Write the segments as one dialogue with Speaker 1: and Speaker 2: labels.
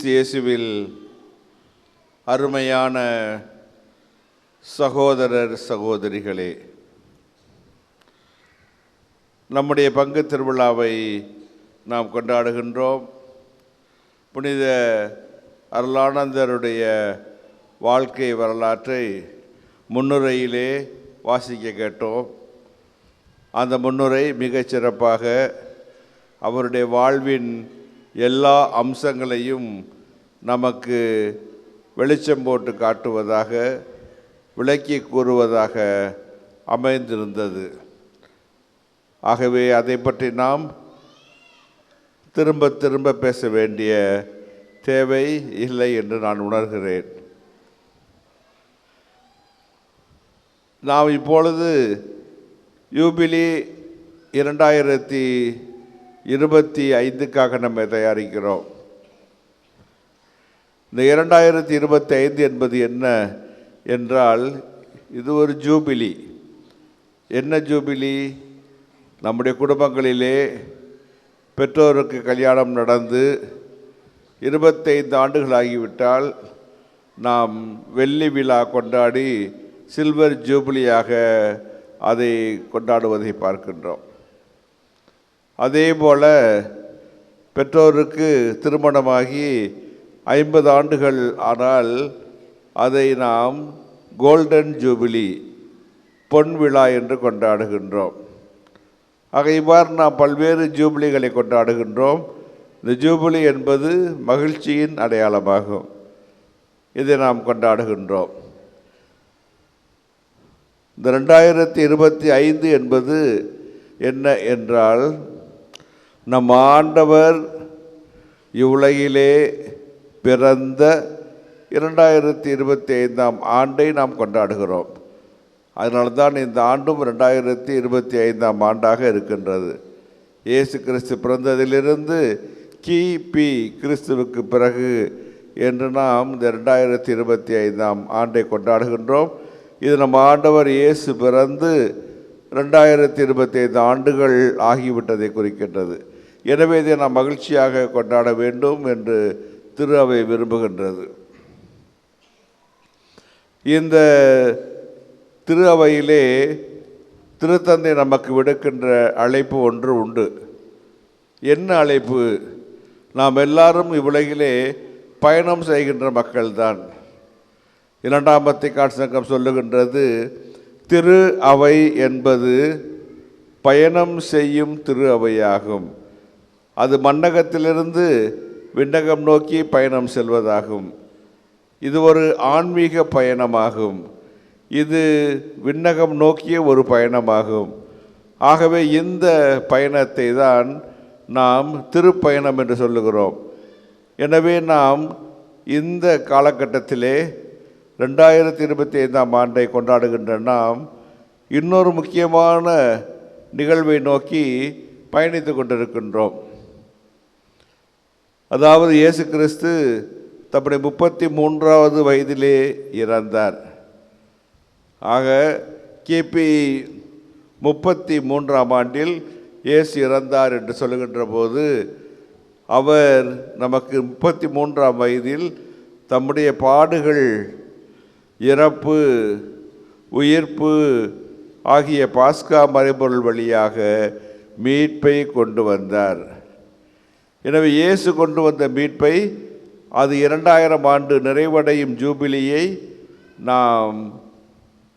Speaker 1: கிறிஸ்து இயேசுவில் அருமையான சகோதரர் சகோதரிகளே நம்முடைய பங்கு திருவிழாவை நாம் கொண்டாடுகின்றோம். புனித அருளானந்தருடைய வாழ்க்கை வரலாற்றை முன்னுரையிலே வாசிக்க கேட்டோம். அந்த முன்னுரை மிகச்சிறப்பாக அவருடைய வாழ்வின் எல்லா அம்சங்களையும் நமக்கு வெளிச்சம் போட்டு காட்டுவதாக விளக்கி கூறுவதாக அமைந்திருந்தது. ஆகவே அதை பற்றி நாம் திரும்ப திரும்ப பேச வேண்டிய தேவை இல்லை என்று நான் உணர்கிறேன். நாம் இப்பொழுது யூபிலி இரண்டாயிரத்தி இருபத்தி ஐந்துக்காக நம்ம தயாரிக்கிறோம். இந்த இரண்டாயிரத்தி இருபத்தி ஐந்து என்பது என்ன என்றால் இது ஒரு ஜூபிலி. என்ன ஜூபிலி? நம்முடைய குடும்பங்களிலே பெற்றோருக்கு கல்யாணம் நடந்து இருபத்தைந்து ஆண்டுகள் ஆகிவிட்டால் நாம் வெள்ளி விழா கொண்டாடி சில்வர் ஜூபிலியாக அதை கொண்டாடுவதை பார்க்கின்றோம். அதே போல் பெற்றோருக்கு திருமணமாகி ஐம்பது ஆண்டுகள் ஆனால் அதை நாம் கோல்டன் ஜூபிலி பொன் விழா என்று கொண்டாடுகின்றோம். ஆக இவ்வாறு நாம் பல்வேறு ஜூபிலிகளை கொண்டாடுகின்றோம். இந்த ஜூபிலி என்பது மகிழ்ச்சியின் அடையாளமாகும். இதை நாம் கொண்டாடுகின்றோம். இந்த ரெண்டாயிரத்தி இருபத்தி ஐந்து என்பது என்ன என்றால் நம் ஆண்டவர் இவ்வுலகிலே பிறந்த இரண்டாயிரத்தி இருபத்தி ஐந்தாம் ஆண்டை நாம் கொண்டாடுகிறோம். அதனால தான் இந்த ஆண்டும் ரெண்டாயிரத்தி இருபத்தி ஐந்தாம் ஆண்டாக இருக்கின்றது. இயேசு கிறிஸ்து பிறந்ததிலிருந்து கிபி கிறிஸ்துவுக்கு பிறகு என்று நாம் இந்த ரெண்டாயிரத்தி இருபத்தி ஐந்தாம் ஆண்டை கொண்டாடுகின்றோம். இது நம்ம ஆண்டவர் இயேசு பிறந்து ரெண்டாயிரத்தி இருபத்தி ஐந்து ஆண்டுகள் ஆகிவிட்டதை குறிக்கின்றது. எனவே இதை நாம் மகிழ்ச்சியாக கொண்டாட வேண்டும் என்று திரு அவை விரும்புகின்றது. இந்த திரு அவையிலே திருத்தந்தை நமக்கு விடுக்கின்ற அழைப்பு ஒன்று உண்டு. என்ன அழைப்பு? நாம் எல்லாரும் இவ்வுலகிலே பயணம் செய்கின்ற மக்கள்தான். இரண்டாம் பத்திக்காட் சங்கம் சொல்லுகின்றது திரு அவை என்பது பயணம் செய்யும் திரு அவையாகும். அது மன்னகத்திலிருந்து விண்ணகம் நோக்கி பயணம் செல்வதாகும். இது ஒரு ஆன்மீக பயணமாகும். இது விண்ணகம் நோக்கிய ஒரு பயணமாகும். ஆகவே இந்த பயணத்தை தான் நாம் திருப்பயணம் என்று சொல்லுகிறோம். எனவே நாம் இந்த காலகட்டத்திலே ரெண்டாயிரத்தி இருபத்தி ஐந்தாம் ஆண்டை கொண்டாடுகின்ற நாம் இன்னொரு முக்கியமான நிகழ்வை நோக்கி பயணித்து கொண்டிருக்கின்றோம். அதாவது இயேசு கிறிஸ்து தம்முடைய முப்பத்தி மூன்றாவது வயதிலே இறந்தார். ஆக கிபி முப்பத்தி மூன்றாம் ஆண்டில் இயேசு இறந்தார் என்று சொல்லுகின்ற போது அவர் நமக்கு முப்பத்தி மூன்றாம் வயதில் தம்முடைய பாடுகள் இறப்பு உயிர்ப்பு ஆகிய பாஸ்கா மறைபொருள் வழியாக மீட்பை கொண்டு வந்தார். எனவே இயேசு கொண்டு வந்த மீட்பை அது இரண்டாயிரம் ஆண்டு நிறைவடையும் ஜூபிலியை நாம்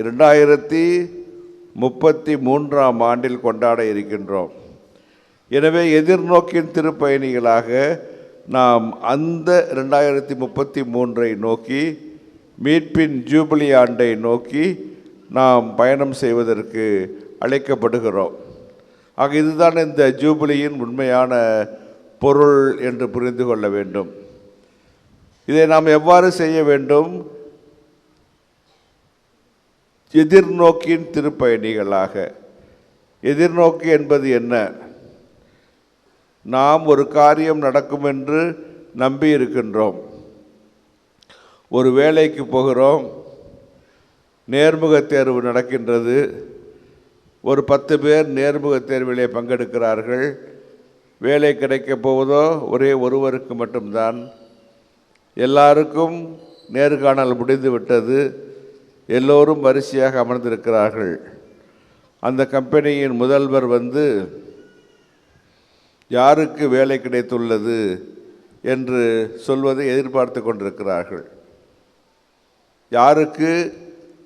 Speaker 1: இரண்டாயிரத்தி முப்பத்தி மூன்றாம் ஆண்டில் கொண்டாட இருக்கின்றோம். எனவே எதிர்நோக்கின் திருப்பயணிகளாக நாம் அந்த ரெண்டாயிரத்தி முப்பத்தி மூன்றை நோக்கி மீட்பின் ஜூபிலி ஆண்டை நோக்கி நாம் பயணம் செய்வதற்கு அழைக்கப்படுகிறோம். ஆக இதுதான் இந்த ஜூபிலியின் உண்மையான பொருள் என்று புரிந்து கொள்ள வேண்டும். இதை நாம் எவ்வாறு செய்ய வேண்டும்? எதிர்நோக்கியின் திருப்பயணிகளாக. எதிர்நோக்கி என்பது என்ன? நாம் ஒரு காரியம் நடக்கும் என்று நம்பி இருக்கின்றோம். ஒரு வேலைக்கு போகிறோம். நேர்முக தேர்வு நடக்கின்றது. ஒரு பத்து பேர் நேர்முக தேர்விலே பங்கெடுக்கிறார்கள். வேலை கிடைக்கப் போவதோ ஒரே ஒருவருக்கு மட்டும்தான். எல்லாருக்கும் நேர்காணல் முடிந்து விட்டது எல்லோரும் வரிசையாக அமர்ந்திருக்கிறார்கள். அந்த கம்பெனியின் முதல்வர் வந்து யாருக்கு வேலை கிடைத்துள்ளது? என்று சொல்வதை எதிர்பார்த்து கொண்டிருக்கிறார்கள். யாருக்கு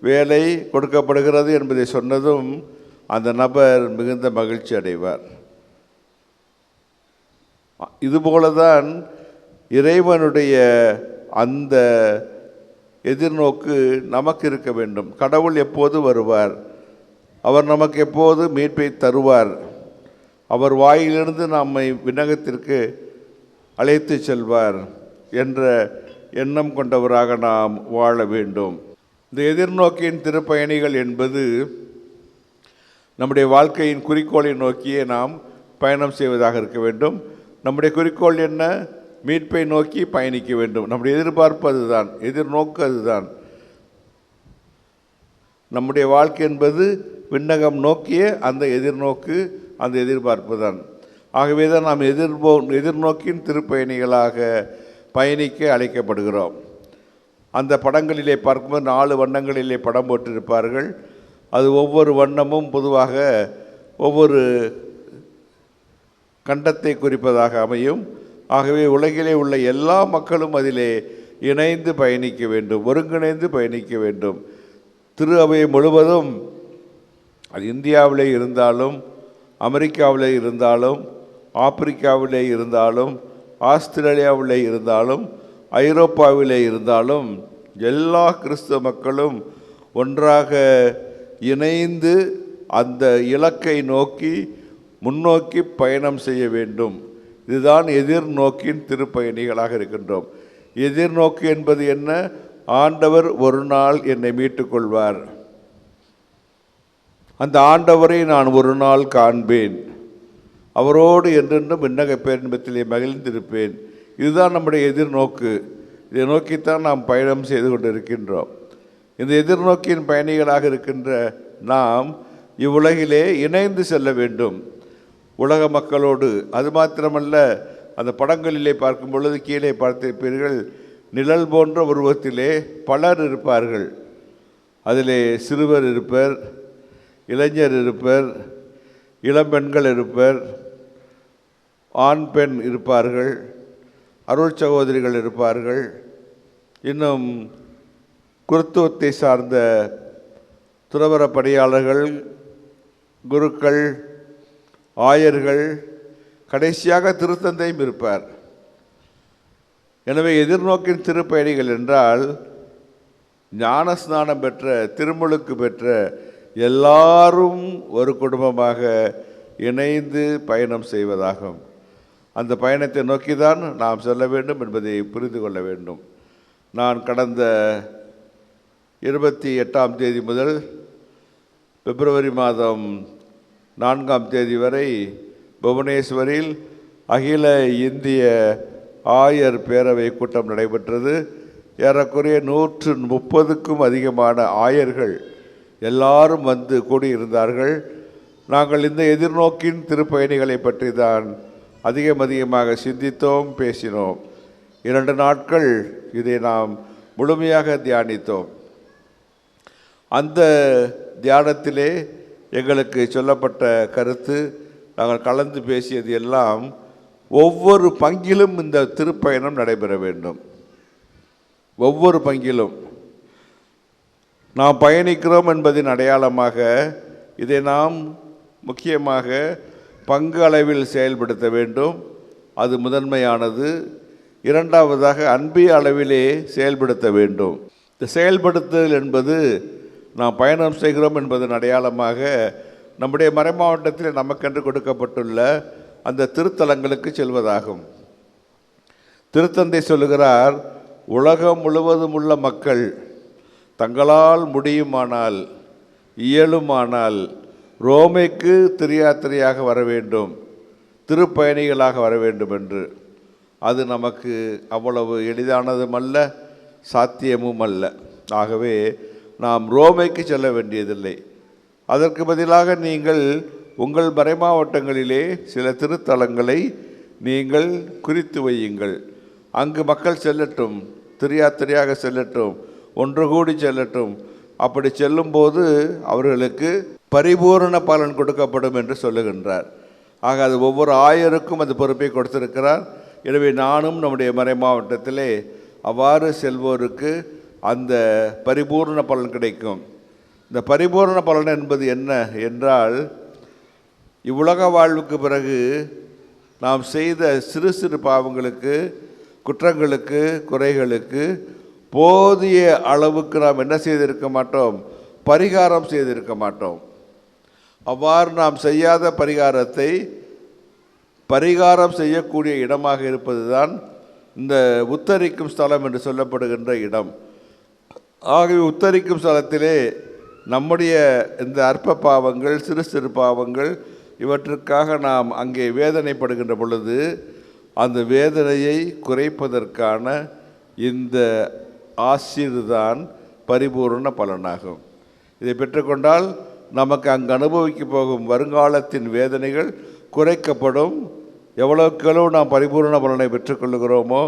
Speaker 1: வேலை கொடுக்கப்படுகிறது? என்பதை சொன்னதும் அந்த நபர் மிகுந்த மகிழ்ச்சி அடைவார். இதுபோல தான் இறைவனுடைய அந்த எதிர்நோக்கு நமக்கு இருக்க வேண்டும். கடவுள் எப்போது வருவார்? அவர் நமக்கு எப்போது மீட்பை தருவார்? அவர் வாயிலிருந்து நம்மை விண்ணகத்திற்கு அழைத்து செல்வார் என்ற எண்ணம் கொண்டவராக நாம் வாழ வேண்டும். இந்த எதிர்நோக்கியின் திருப்பயணிகள் என்பது நம்முடைய வாழ்க்கையின் குறிக்கோளை நோக்கியே நாம் பயணம் செய்வதாக இருக்க வேண்டும். நம்முடைய குறிக்கோள் என்ன? மீட்பை நோக்கி பயணிக்க வேண்டும். நம்முடைய எதிர்பார்ப்பு அதுதான் எதிர்நோக்கு அதுதான். நம்முடைய வாழ்க்கை என்பது விண்ணகம் நோக்கிய அந்த எதிர்நோக்கு அந்த எதிர்பார்ப்பு தான். ஆகவே தான் நாம் எதிர்போ எதிர்நோக்கின் திருப்பயணிகளாக பயணிக்க அழைக்கப்படுகிறோம். அந்த படங்களிலே பார்க்கும்போது நாலு வண்ணங்களிலே படம் போட்டிருப்பார்கள். அது ஒவ்வொரு வண்ணமும் பொதுவாக ஒவ்வொரு கண்டத்தை குறிப்பதாக அமையும். ஆகவே உலகிலே உள்ள எல்லா மக்களும் அதிலே இணைந்து பயணிக்க வேண்டும் ஒருங்கிணைந்து பயணிக்க வேண்டும். திரு அவை முழுவதும் அது இந்தியாவிலே இருந்தாலும் அமெரிக்காவிலே இருந்தாலும் ஆப்பிரிக்காவிலே இருந்தாலும் ஆஸ்திரேலியாவிலே இருந்தாலும் ஐரோப்பாவிலே இருந்தாலும் எல்லா கிறிஸ்தவ மக்களும் ஒன்றாக இணைந்து அந்த இலக்கை நோக்கி முன்னோக்கி பயணம் செய்ய வேண்டும். இதுதான் எதிர்நோக்கின் திருப்பயணிகளாக இருக்கின்றோம். எதிர்நோக்கு என்பது என்ன? ஆண்டவர் ஒரு நாள் என்னை மீட்டுக்கொள்வார் அந்த ஆண்டவரை நான் ஒரு நாள் காண்பேன். அவரோடு என்றென்றும் விண்ணக பேரின்பத்திலே மகிழ்ந்திருப்பேன். இதுதான் நம்முடைய எதிர்நோக்கு. இதை நோக்கித்தான் நாம் பயணம் செய்து கொண்டிருக்கின்றோம். இந்த எதிர்நோக்கின் பயணிகளாக இருக்கின்ற நாம் இவ்வுலகிலே இணைந்து செல்ல வேண்டும். உலக மக்களோடு அது மாத்திரமல்ல அந்த படங்களிலே பார்க்கும் பொழுது கீழே பார்த்திருப்பீர்கள் நிழல் போன்ற உருவத்திலே பலர் இருப்பார்கள். அதிலே சிறுவர் இருப்பர் இளைஞர் இருப்பர் இளம்பெண்கள் இருப்பர் ஆண் பெண் இருப்பார்கள் அருள் சகோதரிகள் இருப்பார்கள். இன்னும் குருத்துவத்தை சார்ந்த துறவர பணியாளர்கள் குருக்கள் ஆயர்கள் கடைசியாக திருத்தந்தையும் இருப்பார். எனவே எதிர்நோக்கின் திருப்பயணிகள் என்றால் ஞானஸ்நானம் பெற்ற திருமுழுக்கு பெற்ற எல்லாரும் ஒரு குடும்பமாக இணைந்து பயணம் செய்வதாகும். அந்த பயணத்தை நோக்கி தான் நாம் செல்ல வேண்டும் என்பதை புரிந்து கொள்ள வேண்டும். நான் கடந்த இருபத்தி எட்டாம் தேதி முதல் பிப்ரவரி மாதம் நான்காம் தேதி வரை புவனேஸ்வரில் அகில இந்திய ஆயர் பேரவை கூட்டம் நடைபெற்றது. ஏறக்குறைய நூற்று முப்பதுக்கும் அதிகமான ஆயர்கள் எல்லாரும் வந்து கூடியிருந்தார்கள். நாங்கள் இந்த எதிர்நோக்கின் திருப்பயணிகளை பற்றி தான் அதிகம் அதிகமாக சிந்தித்தோம் பேசினோம். இரண்டு நாட்கள் இதை நாம் முழுமையாக தியானித்தோம். அந்த தியானத்திலே எங்களுக்கு சொல்லப்பட்ட கருத்து நாங்கள் கலந்து பேசியது எல்லாம் ஒவ்வொரு பங்கிலும் இந்த திருப்பயணம் நடைபெற வேண்டும். ஒவ்வொரு பங்கிலும். நாம் பயணிக்கிறோம் என்பதின் அடையாளமாக இதை நாம் முக்கியமாக பங்கு அளவில் செயல்படுத்த வேண்டும். அது முதன்மையானது. இரண்டாவதாக அன்பிய அளவிலே செயல்படுத்த வேண்டும். இந்த செயல்படுத்துதல் என்பது நாம் பயணம் செய்கிறோம் என்பதன் அடையாளமாக நம்முடைய மறைமாவட்டத்தில் நமக்கென்று கொடுக்கப்பட்டுள்ள அந்த திருத்தலங்களுக்கு செல்வதாகும். திருத்தந்தை சொல்லுகிறார் உலகம் முழுவதும் உள்ள மக்கள் தங்களால் முடியுமானால் இயலுமானால் ரோமைக்கு திரியாத்திரையாக வர வேண்டும் திருப்பயணிகளாக வர வேண்டும் என்று. அது நமக்கு அவ்வளவு எளிதானதும் அல்ல சாத்தியமும் அல்ல ஆகவே நாம் ரோமைக்கு செல்ல வேண்டியதில்லை. அதற்கு பதிலாக நீங்கள் உங்கள் மறைமாவட்டங்களிலே சில திருத்தலங்களை நீங்கள் குறித்து வையுங்கள். அங்கு மக்கள் செல்லட்டும் திரியாத்திரையாக செல்லட்டும் ஒன்று கூடி செல்லட்டும். அப்படி செல்லும்போது அவர்களுக்கு பரிபூரண பலன் கொடுக்கப்படும் என்று சொல்லுகின்றார். ஆக அது ஒவ்வொரு ஆயருக்கும் அந்த பொறுப்பை கொடுத்திருக்கிறார். எனவே நானும் நம்முடைய மறை மாவட்டத்திலே அவ்வாறு செல்வோருக்கு அந்த பரிபூரண பலன் கிடைக்கும். இந்த பரிபூரண பலன் என்பது என்ன என்றால் இவ்வுலக வாழ்வுக்கு பிறகு நாம் செய்த சிறு சிறு பாவங்களுக்கு குற்றங்களுக்கு குறைகளுக்கு போதிய அளவுக்கு நாம் என்ன செய்திருக்க மாட்டோம்? பரிகாரம் செய்திருக்க மாட்டோம். அவ்வாறு நாம் செய்யாத பரிகாரத்தை பரிகாரம் செய்யக்கூடிய இடமாக இருப்பதுதான் இந்த உத்தரிக்கும் ஸ்தலம் என்று சொல்லப்படுகின்ற இடம். ஆகவே உத்தரிக்கும் ஸ்தலத்திலே நம்முடைய இந்த அற்ப பாவங்கள் சிறு சிறு பாவங்கள் இவற்றுக்காக நாம் அங்கே வேதனைப்படுகின்ற பொழுது அந்த வேதனையை குறைப்பதற்கான இந்த ஆசிர்தான் பரிபூரண பலனாகும். இதை பெற்றுக்கொண்டால் நமக்கு அங்கு அனுபவிக்க போகும் வருங்காலத்தின் வேதனைகள் குறைக்கப்படும். எவ்வளவுக்கெவ்வளவு நாம் பரிபூரண பலனை பெற்றுக்கொள்கிறோமோ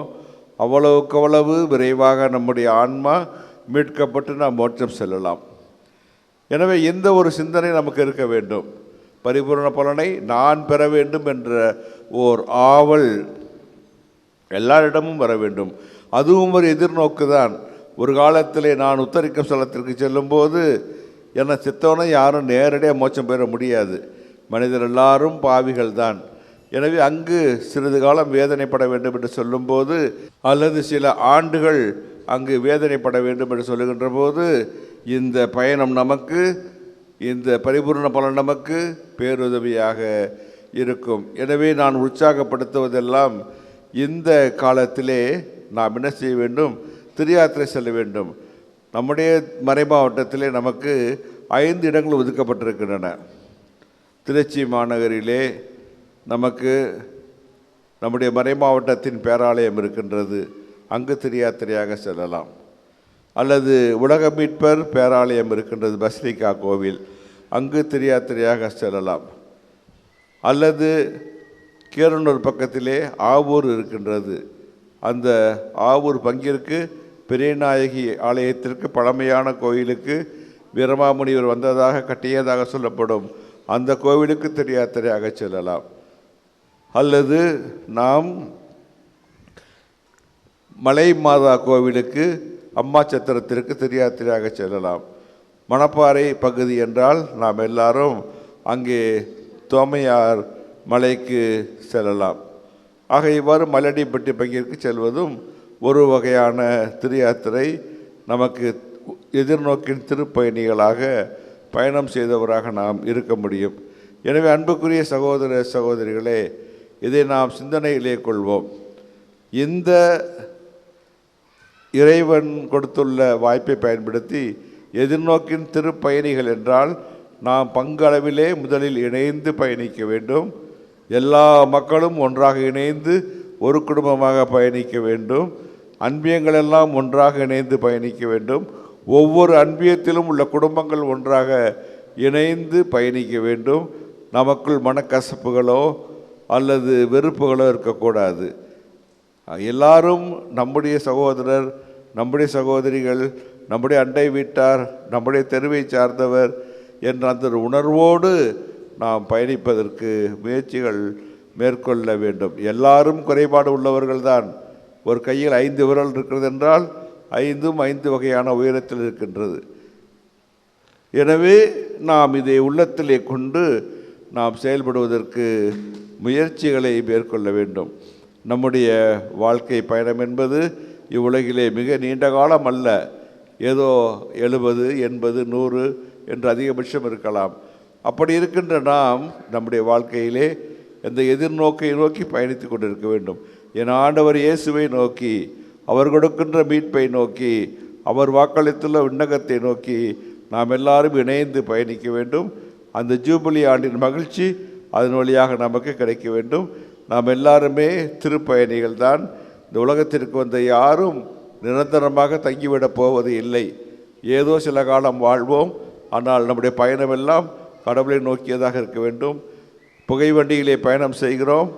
Speaker 1: அவ்வளவுக்கவ்வளவு விரைவாக நம்முடைய ஆன்மா மீட்கப்பட்டு நாம் மோட்சம் செல்லலாம். எனவே இந்த ஒரு சிந்தனை நமக்கு இருக்க வேண்டும்? பரிபூரண பலனை நான் பெற வேண்டும் என்ற ஓர் ஆவல் எல்லாரிடமும் வர வேண்டும். அதுவும் ஒரு எதிர்நோக்கு தான். ஒரு காலத்திலே நான் உத்தரிக்கும் ஸ்தலத்திற்கு செல்லும்போது என்னை சித்தவனை யாரும் நேரடியாக மோட்சம் பெற முடியாது. மனிதர் எல்லாரும் பாவிகள் தான். எனவே அங்கு சிறிது காலம் வேதனைப்பட வேண்டும் என்று சொல்லும்போது அல்லது சில ஆண்டுகள் அங்கு வேதனைப்பட வேண்டும் என்று சொல்லுகின்ற போது இந்த பயணம் நமக்கு இந்த பரிபூர்ண பலன் நமக்கு பேருதவியாக இருக்கும். எனவே நான் உற்சாகப்படுத்துவதெல்லாம் இந்த காலத்திலே நாம் என்ன செய்ய வேண்டும்? திருயாத்திரை செல்ல வேண்டும். நம்முடைய மறை மாவட்டத்திலே நமக்கு ஐந்து இடங்கள் ஒதுக்கப்பட்டிருக்கின்றன. திருச்சி மாநகரிலே நமக்கு நம்முடைய மறை மாவட்டத்தின் பேராலயம் இருக்கின்றது. அங்கு திரியாத்திரையாக செல்லலாம். அல்லது உலக மீட்பர் பேராலயம் இருக்கின்றது பஸ்லிகா கோவில் அங்கு திரியாத்திரையாக செல்லலாம். அல்லது கீரனூர் பக்கத்திலே ஆவூர் இருக்கின்றது. அந்த ஆவூர் பங்கிற்கு பெரியநாயகி ஆலயத்திற்கு பழமையான கோயிலுக்கு வீரமாமுனிவர் வந்ததாக கட்டியதாக சொல்லப்படும். அந்த கோவிலுக்கு தெரியாத்திரையாக செல்லலாம். அல்லது நாம் மலை மாதா கோவிலுக்கு அம்மா சத்திரத்திற்கு தெரியாத்திரையாக செல்லலாம். மணப்பாறை பகுதி என்றால் நாம் எல்லாரும் அங்கே தோமையார் மலைக்கு செல்லலாம். ஆக இவ்வாறு மலடிப்பட்டி பங்கிற்கு செல்வதும் ஒரு வகையான திரியாத்திரை. நமக்கு எதிர்நோக்கின் திருப்பயணிகளாக பயணம் செய்தவராக நாம் இருக்க முடியும். எனவே அன்புக்குரிய சகோதர சகோதரிகளே இதை நாம் சிந்தனையிலே கொள்வோம். இந்த இறைவன் கொடுத்துள்ள வாய்ப்பை பயன்படுத்தி எதிர்நோக்கின் திருப்பயணிகள் என்றால் நாம் பங்களவிலே முதலில் இணைந்து பயணிக்க வேண்டும். எல்லா மக்களும் ஒன்றாக இணைந்து ஒரு குடும்பமாக பயணிக்க வேண்டும். அன்பியங்களெல்லாம் ஒன்றாக இணைந்து பயணிக்க வேண்டும். ஒவ்வொரு அன்பியத்திலும் உள்ள குடும்பங்கள் ஒன்றாக இணைந்து பயணிக்க வேண்டும். நமக்குள் மனக்கசப்புகளோ அல்லது வெறுப்புகளோ இருக்கக்கூடாது. எல்லாரும் நம்முடைய சகோதரர் நம்முடைய சகோதரிகள் நம்முடைய அண்டை வீட்டார் நம்முடைய தெருவை சார்ந்தவர் என்ற அந்த உணர்வோடு நாம் பயணிப்பதற்கு முயற்சிகள் மேற்கொள்ள வேண்டும். எல்லாரும் குறைபாடு உள்ளவர்கள்தான். ஒரு கையில் ஐந்து விரல் இருக்கிறது என்றால் ஐந்தும் ஐந்து வகையான உயரத்தில் இருக்கின்றது. எனவே நாம் இதை உள்ளத்திலே கொண்டு நாம் செயல்படுவதற்கு முயற்சிகளை மேற்கொள்ள வேண்டும். நம்முடைய வாழ்க்கை பயணம் என்பது இவ்வுலகிலே மிக நீண்ட காலம் அல்ல. ஏதோ எழுபது எண்பது நூறு என்று அதிகபட்சம் இருக்கலாம். அப்படி இருக்கின்ற நாம் நம்முடைய வாழ்க்கையிலே இந்த எதிர்நோக்கை நோக்கி பயணித்து கொண்டிருக்க வேண்டும். என் ஆண்டவர் இயேசுவை நோக்கி அவர் கொடுக்கின்ற மீட்பை நோக்கி அவர் வாக்களித்துள்ள விண்ணகத்தை நோக்கி நாம் எல்லாரும் இணைந்து பயணிக்க வேண்டும். அந்த ஜூபிலி ஆண்டின் மகிழ்ச்சி அதன் வழியாக நமக்கு கிடைக்க வேண்டும். நாம் எல்லாருமே திருப்பயணிகள் தான். இந்த உலகத்திற்கு வந்த யாரும் நிரந்தரமாக தங்கிவிடப் போவது இல்லை. ஏதோ சில காலம் வாழ்வோம். ஆனால் நம்முடைய பயணமெல்லாம் கடவுளை நோக்கியதாக இருக்க வேண்டும். புகை வண்டியிலே பயணம் செய்கிறோம்.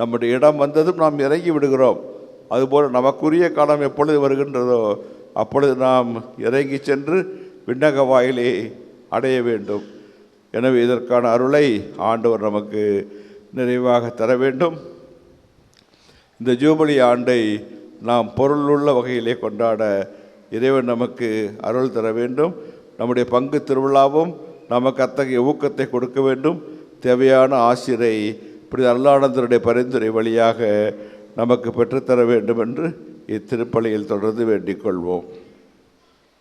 Speaker 1: நம்முடைய இடம் வந்ததும் நாம் இறங்கி விடுகிறோம். அதுபோல் நமக்குரிய காலம் எப்பொழுது வருகின்றதோ அப்பொழுது நாம் இறங்கி சென்று விண்ணக வாயிலை அடைய வேண்டும். எனவே இதற்கான அருளை ஆண்டவர் நமக்கு நிறைவாக தர வேண்டும். இந்த ஜூபிலி ஆண்டை நாம் பொருளுள்ள வகையிலே கொண்டாட இறைவன் நமக்கு அருள் தர வேண்டும். நம்முடைய பங்கு திருவிழாவும் நமக்கு அத்தகைய ஊக்கத்தை கொடுக்க வேண்டும். தேவையான ஆசிரை இப்படி அருளானந்தருடைய பரிந்துரை வழியாக நமக்கு பெற்றுத்தர வேண்டும் என்று இத்திருப்பலியில் தொடர்ந்து வேண்டிக் கொள்வோம்.